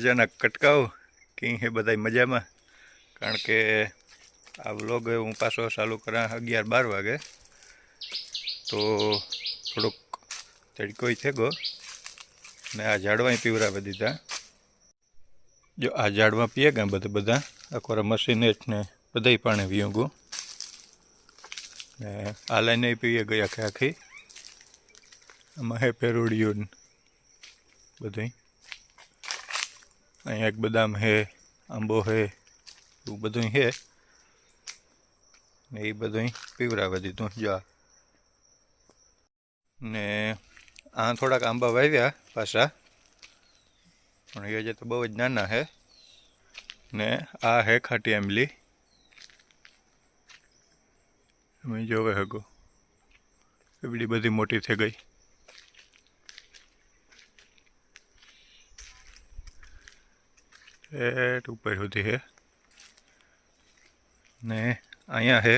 દરજાના કટકાઓ? કી હે બધાય મજામાં? કારણ કે આ વ્લોગ હું પાછો ચાલુ કરા અગિયાર બાર વાગે. તો થોડોક તડકોય થઈ ગયો ને આ ઝાડવાય પીવરાવી દીધા. જો આ ઝાડવા પીએ ગયા બધા બધા. આખોરા મશીન ને બધાય પાણી પીયું ગયું ને આ લઈને પીએ ગઈ આખી આખી. આમાં હે પેરુડિયું બધું અહીંયા એક બદામ હે, આંબો હે, એવું બધું હે. ને એ બધું પીવરાવી દીધું, જા ને આ થોડાક આંબા વાવ્યા પાછા. પણ એ જે તો બહુ જ નાના હે. ને આ હે ખાટી આંબલી. તમે જોવે હગો. એવડી બધી મોટી થઈ ગઈ. એટ ઉપર સુધી હે ને અહીંયા હે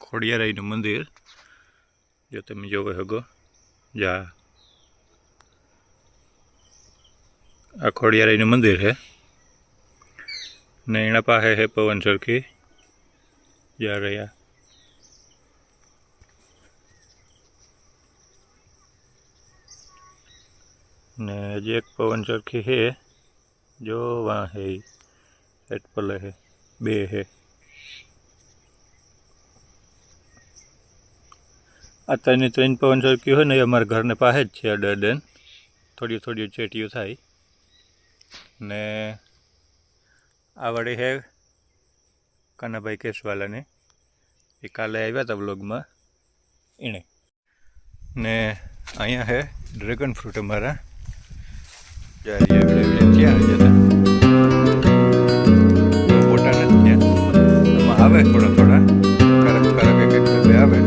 ખોડિયારાઈનું મંદિર જો તમે જોવે હગો જા આ ખોડિયારાઈનું મંદિર હે ને એના પાસે હે પવન સરખી જા રહ્યા ને હજી એક પવન ચરખી હે. જો વાં હે એટપલ હે. બે હે. અત્યારની ત્રણ પવન ચરખી હોય ને એ અમારા ઘરને પાસે જ છે અડે અડેન થોડી થોડી ચેટીઓ થાય. ને આ વળી હે કાનાભાઈ કેશવાલાને એ કાલે આવ્યા હતા બ્લોગમાં એણે. ને અહીંયા હે ડ્રેગન ફ્રૂટ અમારા. એવડે જતા ત્યાં? આવે થોડા થોડા. આવે.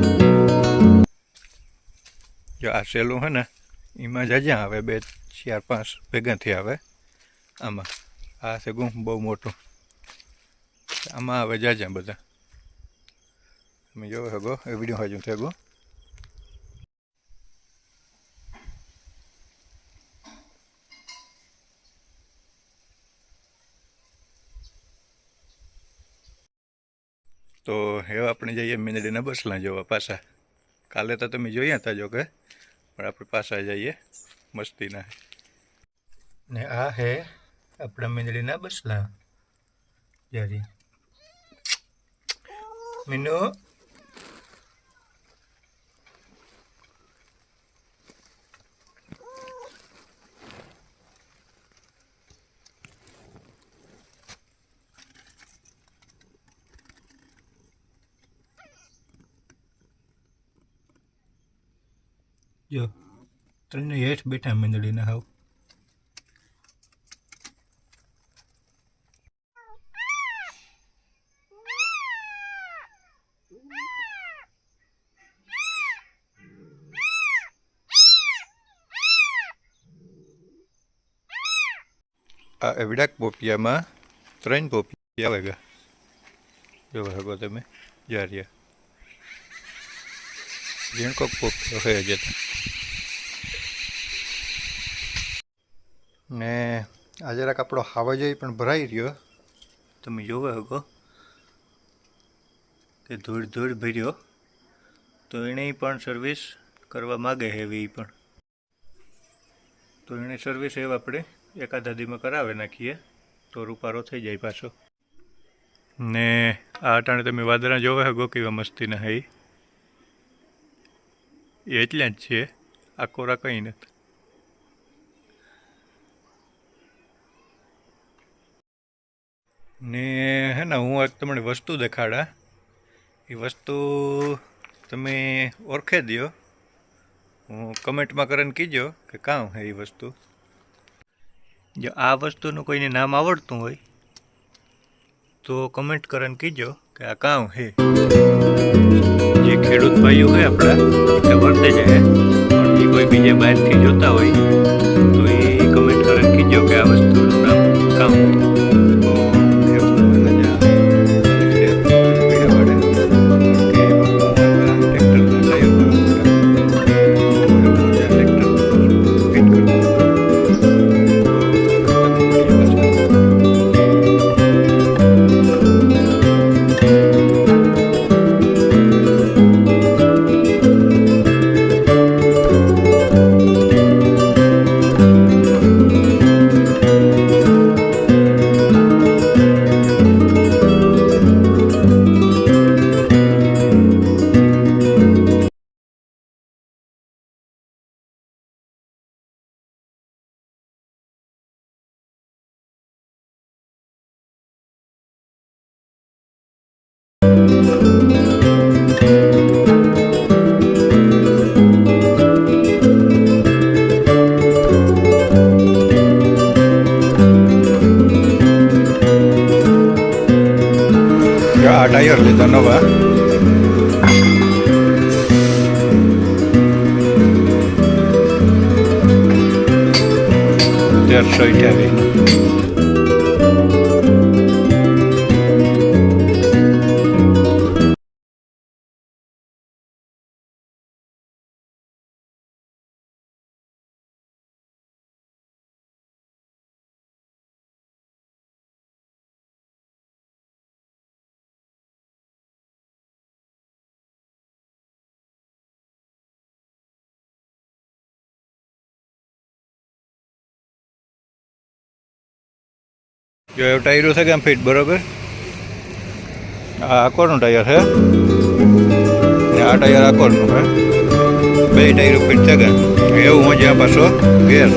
જો આ સેલું હે ને, એમાં જાજ્યા આવે, બે ચાર પાંચ ભેગાથી આવે. આમાં. આ છે ગુમ, બહુ મોટું. આમાં આવે જાજ્યા બધા. તમે જોવો હગો, એ વીડિયો હજુ થઈ તો હવે આપણે જઈએ મીંદડીના બસલા જોવા પાછા. કાલે તો તમે જોયા હતા જો કે પણ આપણે પાછા જઈએ મસ્તીના. ને આ હે આપણા મીંદડીના બસલા જારી મીનુ? જો ત્રણે હેઠ બેઠા મીંદડીના હાવ. આ એવડાક પોપિયામાં ત્રણ પોપિયા આવે ગયા જો ભાગો તમે જારિયા ઝીણકોક પોપિયો હે જતા ને આ જરાક આપણો હાવજઈ પણ ભરાઈ રહ્યો તમે જોવે હગો કે ધૂળ ધૂળ ભર્યો તો એણે પણ સર્વિસ કરવા માગે છે એવી પણ તો એણે સર્વિસ એવા આપણે એકાદાદીમાં કરાવી નાખીએ તો રૂપારો થઈ જાય પાછો ને આ અટાણે તમે વાદળા જોવે હગો કેવા મસ્તી ના એ એટલા જ છે. આ કોરા કંઈ નથી. ને હે ને, હું એક તમને વસ્તુ દેખાડા. એ વસ્તુ તમે ઓળખે દો હું કમેન્ટમાં કરીને કીજો કે કામ હે એ વસ્તુ. જો આ વસ્તુનું કોઈને નામ આવડતું હોય તો કમેન્ટ કરીને કીજો કે આ કામ હે? જે ખેડૂત ભાઈઓ હોય આપણા, એ વર્તે છે પણ એ કોઈ બીજે બહારથી જોતા હોય, તો એ કમેન્ટ કરીને કીજો કે આ વસ્તુનું નામ કામ ধন্যবাদ। দেড়শোই টাকা જો એવું ટાયરો છે કેમ ફિટ બરાબર? આ આકોરનું ટાયર છે? આ ટાયર આકોરનું છે? બે ટાયરો ફિટ છે કે? એવું જ્યાં પાછો ઘેર.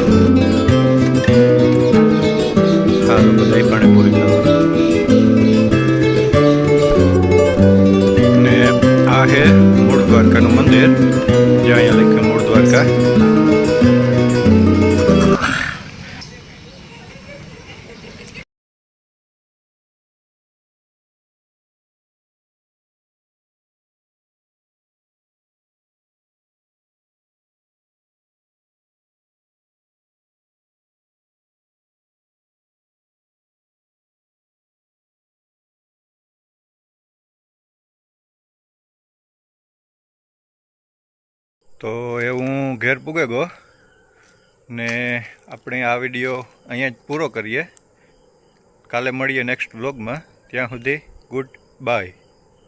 સારું બધા પણ પૂરી કરો. ને આ છે મૂળ દ્વારકાનું મંદિર. જ્યાં અહીંયા લખ્યું મૂળ દ્વારકા. તો એ હું ઘેર પૂગે ગયો ને આપણે આ વીડિયો અહીંયા જ પૂરો કરીએ. કાલે મળીએ નેક્સ્ટ બ્લોગમાં ત્યાં સુધી ગુડ બાય.